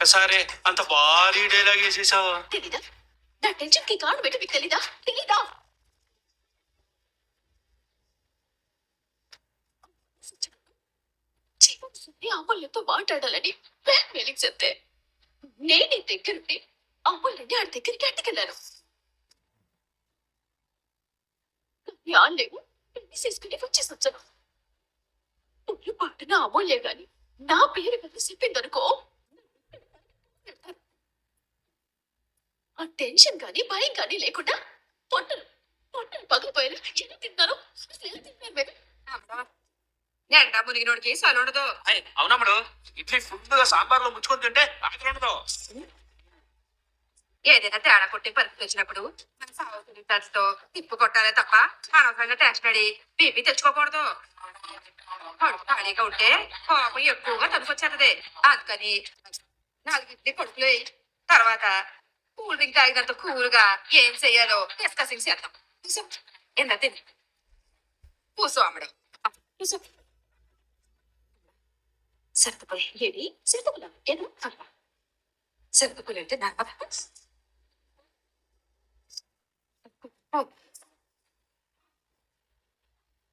ఒక్కసారే అంత భారీ డైలాగ్ వేసేసావా తెలీదా? నా టెన్షన్కి కాను ఏంటో మీకు తెలీదా? తెలీదా? అమ్మలతో మాట్లాడాలని బ్లాక్ మెయిలింగ్ చెప్తే నేనే దగ్గరుండి అమూల్యాన్ని ఆడి దగ్గరికి అట్టుకెళ్ళాను కానీ పెళ్ళి చేసుకుని వచ్చేసి వచ్చాను పుల్లు పాటున అమూల్య గాని నా పేరు కదా చెప్పిందనుకో ఆ టెన్షన్ కానీ భయం కానీ లేకుండా పొట్టలు పొట్టలు పగిలిపోయారు ఎలా తిన్నారు ఎలా తిన్నారు మీరు? ఎండ మునిగినోడికి సలు ఉండదు. అవునమ్ముడు ఇడ్లీ ఫుడ్గా సాంబార్లో ముంచుకొని తింటే ఆకలి ఉండదు. ఏదైనా తేడా కొట్టి పరిస్థితి వచ్చినప్పుడు మన సాగుతుంది తిప్పు కొట్టాలే తప్ప అనవసరంగా టెన్షన్ అడి బీపీ తెచ్చుకోకూడదు. కడుపు ఖాళీగా ఉంటే కోపం ఎక్కువగా తనుకొచ్చేది అందుకని నాలుగు ఇడ్లీ కొడుకులు. తర్వాత కూల్ డ్రింక్ తాగినంత కూల్గా ఏం చెయ్యాలో డిస్కసింగ్ చేద్దాం కూసో ఎంత తిని కూసో అమ్మడం కూసో సర్దుకులే ఏడి సిద్ధకులం ఏదో అబ్బా. సర్దుకులు అంటే నా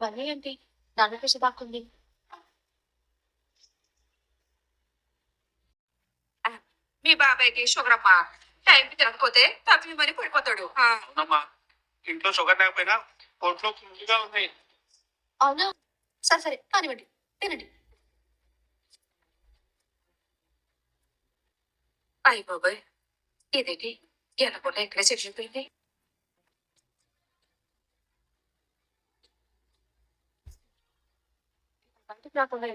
వన్నీ ఏంటి నాన్న పిసి దాక్కుంది మీ బాబాయ్కి షుగర్ అమ్మా టైంకి తినకపోతే తప్పిమని పడిపోతాడు. ఇంట్లో షుగర్ లేకపోయినా ఉన్నాయి. అవునా? సరే సరే కానివ్వండి తినండి. అయ్య బాబాయ్ ఇదేంటి? ఎనకుండా ఇక్కడే సెక్షన్ పోయింది బయటకు రాకుండా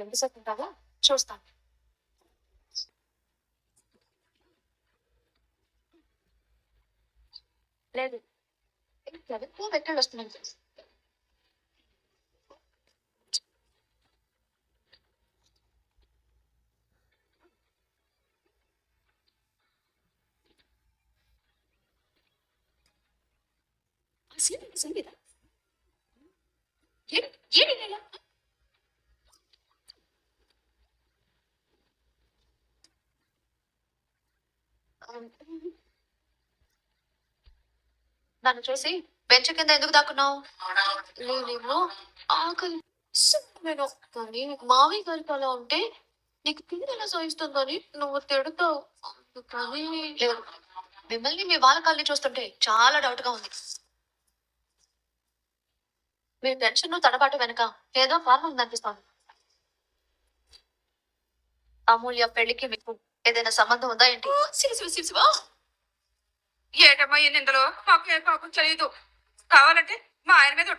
ఎంతసేపు ఉంటావో చూస్తాను లేదు ఎవరికో వెక్కలు వస్తున్నాను సంగీత ఏడు ఏడు నెల నన్ను చూసి బెంచ్ కింద ఎందుకు దాక్కున్నావు? నేను ఆకలి నేను కానీ మావి గారికి అలా ఉంటే నీకు తిండి ఎలా సహిస్తుందని నువ్వు తిడతావు. కానీ మిమ్మల్ని మీ వాళ్ళ కాళ్ళని చూస్తుంటే చాలా డౌట్గా ఉంది. మీ టెన్షన్ తడబాటు వెనక ఏదో కారణం ఉందనిపిస్తోంది. అమూల్య పెళ్ళికి మీకు ఏదైనా సంబంధం ఉందా ఏంటి? శివ శివ శివ శివ. ఏటమ్మా ఈ నిందలో? మాకు ఏ పాపం తెలియదు కావాలంటే మా ఆయన మీద.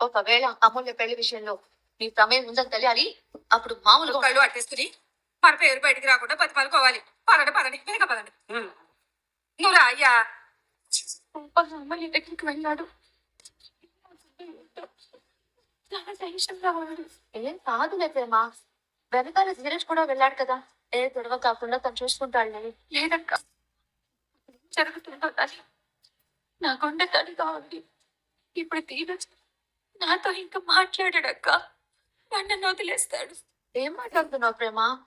ఒకవేళ అమూల్య పెళ్ళి విషయంలో మీ ప్రమేయం ఉందని తెలియాలి అప్పుడు మామూలుగా కళ్ళు అట్టేసుకుని మన పేరు బయటికి రాకుండా బతిమాలుకోవాలి. పదండి పదండి వెనక పదండి. నువ్వు రా అయ్యా. అమ్మాయి దగ్గరికి వెళ్ళాడు? చాలా టెన్షన్గా ఉన్నాడు ఏం కాదులే ప్రేమ. వెనకాల ధీరజ్ కూడా వెళ్ళాడు కదా. ఏ గొడవ కాకుండా తను చూసుకుంటాడులే లేదక్క. జరుగుతుందో అని నా గుండె తడిగా ఉంది. ఇప్పుడు ధీరజ్ నాతో ఇంకా మాట్లాడాడక్క. నన్ను వదిలేస్తాడు ఏం మాట్లాడుతున్నావు ప్రేమ?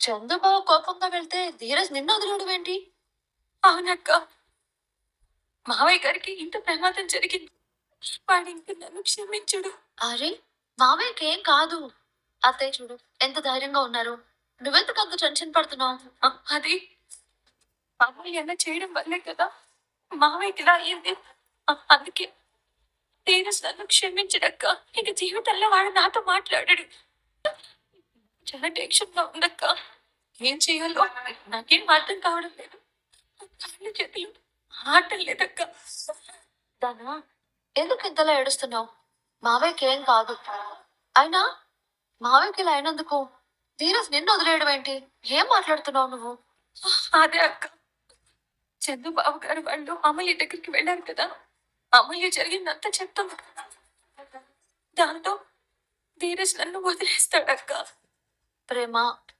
చంద్రబాబు కోపంగా వెళ్తే ధీరజ్ నిన్ను వదిలేడు ఏంటి? అవునక్క. మావయ్య గారికి ఇంత ప్రమాదం జరిగింది. వాడు ఇంక నన్ను క్షమించుడు. అరే మావయ్యకి ఏం కాదు. అత్తయ్య చూడు ఎంత ధైర్యంగా ఉన్నారు. నువ్వెందుకు అంత టెన్షన్ పడుతున్నావు? అది. మావయ్య అలా చేయడం వల్లే కదా మావయ్యకి ఇలా అయ్యింది అందుకే నేను నన్ను క్షమించడక్క ఇక జీవితంలో వాడు నాతో మాట్లాడాడు. చాలా టెన్షన్గా ఉందక్క. ఏం చేయాలో నాకేం అర్థం కావడం లేదు. కాళ్ళు చేతులు ఆటం లేదక్క. దానా ఎందుకు ఇంతలా ఏడుస్తున్నావు? మావయ్యకి ఏం కాదు. అయినా మావయ్యకి ఇలా అయినందుకు ధీరజ్ నిన్ను వదిలేయడం ఏంటి? ఏం మాట్లాడుతున్నావు నువ్వు? అదే అక్క. చందుబాబు గారు వాళ్ళు అమూల్య దగ్గరికి వెళ్ళారు కదా. అమూల్య జరిగిందంతా చెప్తాం. దాంతో ధీరజ్ నన్ను వదిలేస్తాడక్క ప్రేమ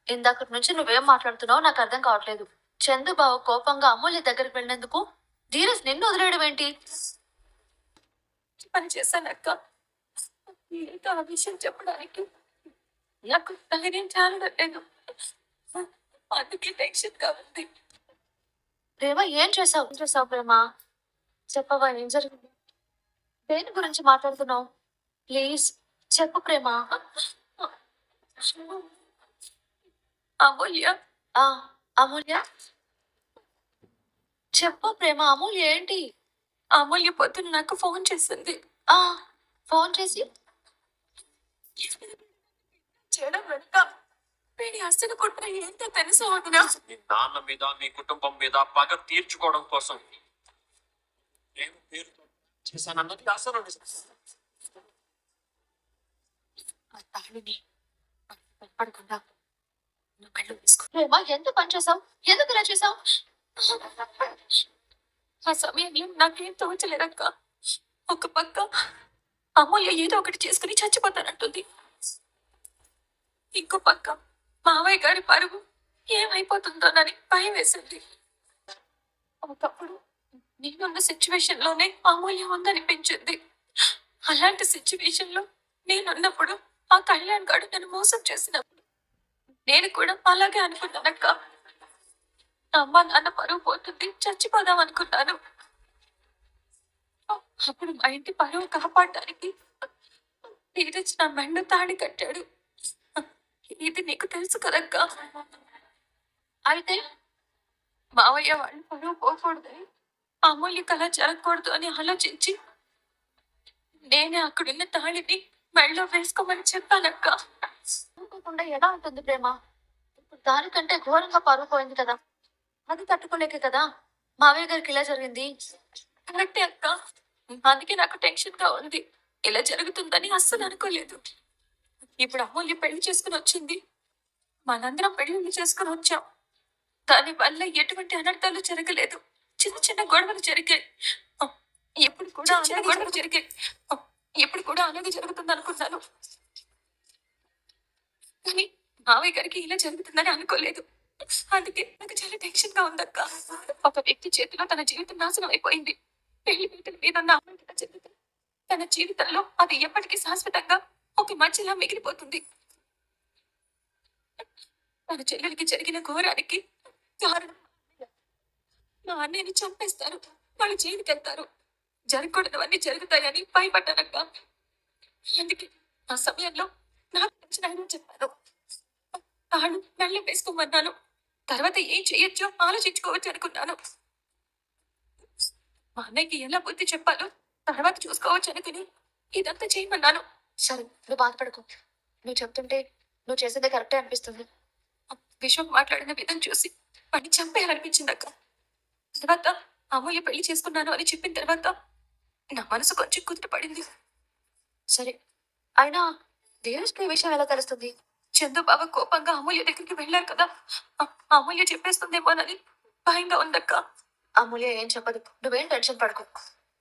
ఇందాకటి నుంచి నువ్వేం మాట్లాడుతున్నావు నాకు అర్థం కావట్లేదు. చందుబాబు కోపంగా అమూల్య దగ్గరికి వెళ్ళినందుకు ధీరజ్ నిన్ను వదిలేయడం ఏంటి? పని చేశానక్క నీతో ఆ విషయం చెప్పడానికి నాకు ధైర్యం చాలలేదు అందుకే టెన్షన్ ఉంది. ప్రేమ ఏం చేసావు? ఏం చేసావు ప్రేమ? చెప్పవా ఏం జరిగింది? దేని గురించి మాట్లాడుతున్నావు? ప్లీజ్ చెప్పు ప్రేమ. అమూల్య. ఆ, అమూల్య? చెప్పు ప్రేమ అమూల్య ఏంటి? అమూల్య పొద్దున్న నాకు ఫోన్ చేసింది. ఆ ఫోన్ చేసి? చేయడం వెనుక వీడి అసలు కుట్ర ఏంటో తెలుసు వదినా? మీ నాన్న మీద మీ కుటుంబం మీద పగ తీర్చుకోవడం కోసం. నేను పేరుతో చేశానన్నది అసలు నిజం. ఆ తాళిని పడకుండా నువ్వు మెళ్ళు తీసుకో ప్రేమ ఎందుకు పని చేసావు ఎందుకు ఇలా చేసావు ఆ సమయంలో నాకేం తోచలేదక్క. ఒక పక్క అమూల్య ఏదో ఒకటి చేసుకుని చచ్చిపోతానంటుంది. ఇంకో పక్క. మావయ్య గారి పరుగు ఏమైపోతుందోనని భయం వేసింది. ఒకప్పుడు నేనున్న సిచ్యువేషన్లోనే అమూల్యం ఉందనిపించింది అలాంటి సిచ్యువేషన్లో నేనున్నప్పుడు ఆ కళ్యాణ్ గారు నన్ను మోసం చేసినప్పుడు నేను కూడా అలాగే అనుకున్నానక్క. అమ్మ నాన్న పరువు పోతుంది చచ్చిపోదాం అనుకున్నాను. అప్పుడు మా ఇంటి పరువు కాపాడడానికి నీరజ్ నా మెండు తాడి కట్టాడు. ఇది నీకు తెలుసు కదక్క. అయితే మావయ్య వాళ్ళు పరువు పోకూడదని అమూల్యకు అలా జరగకూడదు అని ఆలోచించి నేనే అక్కడున్న తాళిని మెళ్ళలో వేసుకోమని చెప్పానక్క. అనుకోకుండా ఎలా ఉంటుంది ప్రేమ? ఇప్పుడు దానికంటే ఘోరంగా పరువు పోయింది కదా. అది తట్టుకోలేకే కదా? మావయ్య గారికి ఇలా జరిగింది? కరెక్టే అక్క. అందుకే నాకు టెన్షన్గా ఉంది. ఇలా జరుగుతుందని అస్సలు అనుకోలేదు. ఇప్పుడు అమూల్య పెళ్ళి చేసుకుని వచ్చింది. మనందరం పెళ్ళి చేసుకుని వచ్చాం. దాని వల్ల ఎటువంటి అనర్థాలు జరగలేదు. చిన్న చిన్న గొడవలు జరిగాయి. ఎప్పుడు కూడా చిన్న గొడవలు జరిగాయి. ఎప్పుడు కూడా అలాగే జరుగుతుంది అనుకున్నాను. కానీ మావయ్య గారికి ఇలా జరుగుతుందని అనుకోలేదు. అందుకే నాకు చాలా టెన్షన్గా ఉందక్క. ఒక వ్యక్తి చేతిలో తన జీవితం నాశనం అయిపోయింది. పెళ్ళి పీటల మీద ఉన్న అమ్మాయి తన జీవితంలో అది ఎప్పటికీ శాశ్వతంగా ఒక మంచిలా మిగిలిపోతుంది. తన చెల్లెలికి జరిగిన ఘోరానికి కారణం మా అన్నయ్యని చంపేస్తారు. వాళ్ళు జైలుకెళ్తారు. జరగకూడదవన్నీ జరుగుతాయని భయపడ్డానక్క. అందుకే ఆ సమయంలో నాకు నచ్చిన ఆయన చెప్పాను తాను నల్లి వేసుకోమన్నాను. తర్వాత ఏం చేయొచ్చో ఆలోచించుకోవచ్చు అనుకున్నాను. మా అన్నయ్యకి ఎలా బుద్ధి చెప్పాలో తర్వాత చూసుకోవచ్చు అనుకుని ఇదంతా చేయమన్నాను. సరే నువ్వు బాధపడకు. నువ్వు చెప్తుంటే నువ్వు చేసేదే కరెక్టే అనిపిస్తుంది. విశ్వం మాట్లాడిన విధం చూసి వాడిని చంపేయాలనిపించింది అక్క. తర్వాత అమూల్య పెళ్ళి చేసుకున్నాను అని చెప్పిన తర్వాత నా మనసు కొంచెం కుదుట పడింది. సరే అయినా ఈ విషయం ఎలా తెలుస్తుంది? చందు కోపంగా అమూల్య దగ్గరికి వెళ్ళారు కదా. అమూల్య చెప్పేస్తుందేమోనని భయంగా ఉందక్క. అమూల్య ఏం చెప్పదు. నువ్వేం టెన్షన్ పడకు.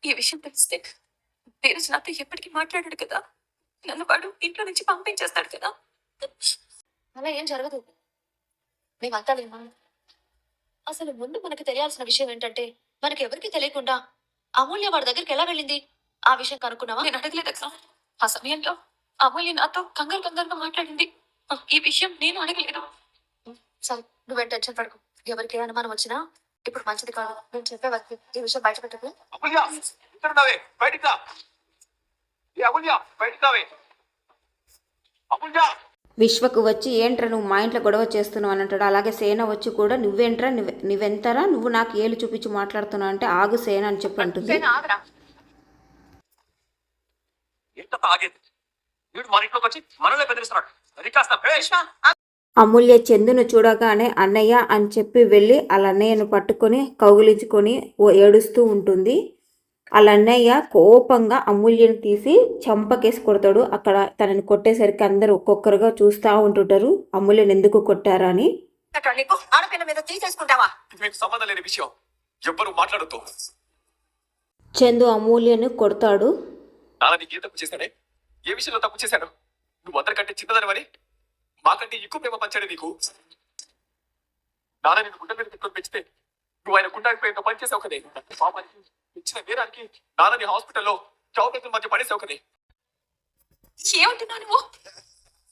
ఈ విషయం తెలిస్తే ధీరజ్ నాతో ఎప్పటికీ మాట్లాడాడు కదా. నన్ను వాడు ఇంట్లో నుంచి పంపించేస్తాడు కదా. అలా ఏం జరగదు. మేమంతా లేమా? అసలు ముందు మనకు తెలియాల్సిన విషయం ఏంటంటే మనకి ఎవరికి తెలియకుండా అమూల్య వాడి దగ్గరికి ఎలా వెళ్ళింది? ఆ విషయం కనుక్కున్నావా? నేను అడగలేదు అడగలేదక్క ఆ సమయంలో అమూల్య నాతో కంగారు కంగారుగా మాట్లాడింది. ఈ విషయం నేను అడగలేదు. సరే నువ్వే టెన్షన్ పడకు. ఎవరికి ఏ అనుమానం వచ్చినా ఇప్పుడు మంచిది కాదు. నేను చెప్పే వరకు ఈ విషయం బయట పెట్టకు. విశ్వకు వచ్చి ఏంట్రా నువ్వు మా ఇంట్లో గొడవ చేస్తున్నావు? అని అంటాడు. అలాగే సేన వచ్చి కూడా నువ్వేంట్రా నువ్వు నువ్వెంతరా? నువ్వు నాకు ఏలు చూపించి మాట్లాడుతున్నావు అంటే ఆగు సేన అని చెప్పి అంటుంది. అమూల్య చందును చూడగానే అన్నయ్య అని చెప్పి వెళ్ళి వాళ్ళ అన్నయ్యను పట్టుకొని కౌగిలించుకొని ఓ ఏడుస్తూ ఉంటుంది. వాళ్ళ అన్నయ్య కోపంగా అమూల్యను తీసి చంపకేసి కొడతాడు. అక్కడ తనని కొట్టేసరికి అందరూ ఒక్కొక్కరుగా చూస్తూ ఉంటుంటారు. అమూల్యను ఎందుకు కొట్టారా అని. ఆడపిల్ల మీద తీసేసుకుంటావా మీకు సంబంధం లేని విషయం. ఎవ్వరు మాట్లాడుతూ చందు అమూల్యను కొడతాడు. నీకు ఏ తప్పు చేశాడే? ఏ విషయంలో తప్పు చేశాను నువ్వు అందరికంటే చిన్నదానివని? మాకంటే ఎక్కువ ప్రేమ పంచాడు నీకు. నాన్న నిన్ను గుండె మీద పెట్టుకొని పెంచితే నువ్వు ఆయన గుండాకి పోయి పని చేసావు కదే. పాపానికి ఇచ్చిన నేరానికి నాన్నని హాస్పిటల్లో చౌకతుల మధ్య పడేసావు కదే. ఏమంటున్నావు నువ్వు?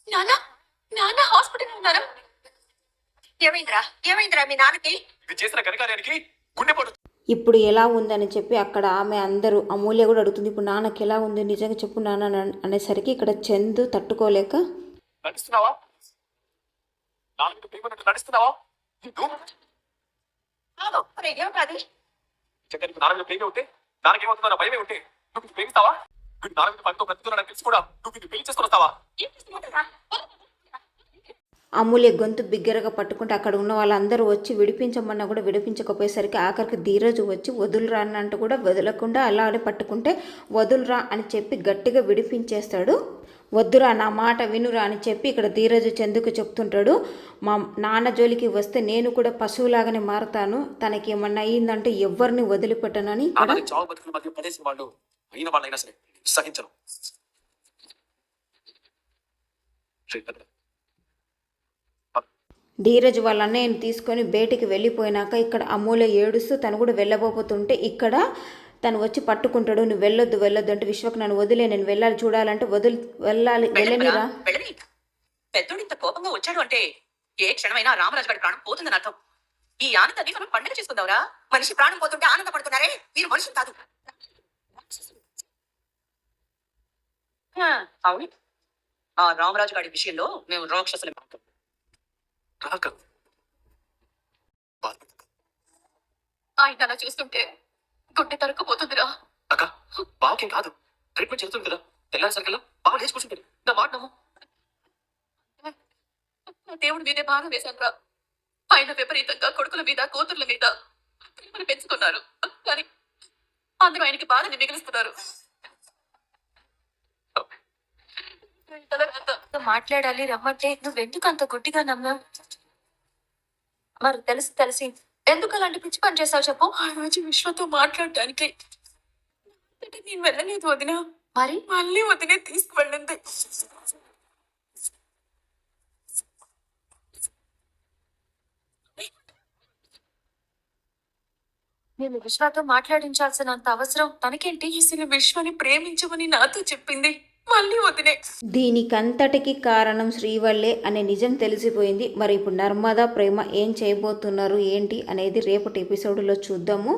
నాన్న నాన్న హాస్పిటల్ ఉన్నారా? ఏమైందిరా? ఏమైందిరా మీ నాన్నకి? ఇది చేసిన ఘనకార్యానికి గుండెపోటు ఇప్పుడు ఎలా ఉందని చెప్పి అక్కడ ఆమె అందరూ అమూల్య కూడా అడుగుతుంది ఇప్పుడు నాన్నకి ఎలా ఉంది? నిజంగా చెప్పు నాన్న అని అనేసరికి ఇక్కడ చందు తట్టుకోలేక నడుస్తున్నావా నడుస్తున్నావా నువ్వు నీకు నారాయణ ప్రేమే ఉంటే నాన్నకేమవుతుందో నా భయమే ఉంటే నువ్వు ఇది ప్రేమిస్తావా? నువ్వు నారాయణ మీద పనితో బ్రతుకుతున్నాడని తెలిసి కూడా నువ్వు ఇది పెళ్ళి చేసుకుని వస్తావా? అమూల్య గొంతు బిగ్గరగా పట్టుకుంటే అక్కడ ఉన్న వాళ్ళందరూ వచ్చి విడిపించమన్నా కూడా విడిపించకపోయేసరికి ఆఖరికి ధీరజు వచ్చి వదులురా అన్నంటూ కూడా వదలకుండా అలా పట్టుకుంటే వదులురా అని చెప్పి గట్టిగా విడిపించేస్తాడు. వద్దురా నా మాట వినురా అని చెప్పి ఇక్కడ ధీరజు చందుకు చెప్తుంటాడు. మా నాన్న జోలికి వస్తే నేను కూడా పశువులాగానే మారతాను. తనకి ఏమన్నా అయ్యిందంటే ఎవరిని వదిలిపెట్టనని. ధీరజ్ వాళ్ళ అన్నయ్యని తీసుకొని బయటికి వెళ్ళిపోయినాక ఇక్కడ అమూల్య ఏడుస్తూ తను కూడా వెళ్ళబోతుంటే ఇక్కడ తను వచ్చి పట్టుకుంటాడు నువ్వు వెళ్ళొద్దు వెళ్ళొద్దు అంటే విశ్వకు నన్ను వదిలే నేను వెళ్ళాలి చూడాలంటే వదిలి వెళ్ళాలి వెళ్ళనిరా వెళ్ళని పెద్దోడు ఇంత కోపంగా వచ్చాడు అంటే ఏ క్షణమైనా రామరాజు గారి ప్రాణం పోతుందని అర్థం. ఈ ఆనందాన్ని మనం పండుగ చేసుకుందాంరా? మనిషి ప్రాణం పోతుంటే ఆనందపడుతున్నారే? మీరు మనుషులు కాదు. అవును. ఆ రామరాజు గారి విషయంలో మేము రాక్షసులు. ఆయన అలా చూస్తుంటే గుండె తరుక్కుపోతుందిరా అక్క బావకేం కాదు. ట్రీట్మెంట్ చేస్తుంది కదా తెల్లారిసరికల్లా బావ లేచి కూర్చుంటుంది. నా మాట నమ్ము. దేవుడి మీదే బాగా వేశాను ఆయన విపరీతంగా కొడుకుల మీద కూతుర్ల మీద ప్రేమను పెంచుకున్నారు కానీ అందరూ ఆయనకి బాధని మిగిలిస్తున్నారు. మాట్లాడాలి రమ్మంటే నువ్వెందుకు అంత గుడ్డిగా నమ్మావు? మరి తెలిసి తెలిసి. ఎందుకు అలాంటి పిచ్చి పని చేసావు చెప్పు? ఆ రోజు విశ్వతో మాట్లాడటానికి నేను వెళ్ళలేదు వదిన. మరి? మళ్ళీ వదినే తీసుకువెళ్ళింది. నేను విశ్వతో మాట్లాడించాల్సినంత అవసరం తనకేంటి? అసలు విశ్వని ప్రేమించమని నాతో చెప్పింది. మళ్ళీ వదినే దీనికంతటికి కారణం శ్రీవల్లే అనే నిజం తెలిసిపోయింది. మరి ఇప్పుడు నర్మదా ప్రేమ ఏం చేయబోతున్నారు ఏంటి అనేది రేపటి ఎపిసోడ్లో చూద్దాము.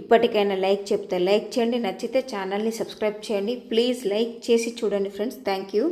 ఇప్పటికైనా లైక్ చెప్తే లైక్ చేయండి. నచ్చితే ఛానల్ని సబ్స్క్రైబ్ చేయండి. ప్లీజ్ లైక్ చేసి చూడండి ఫ్రెండ్స్. Thank you.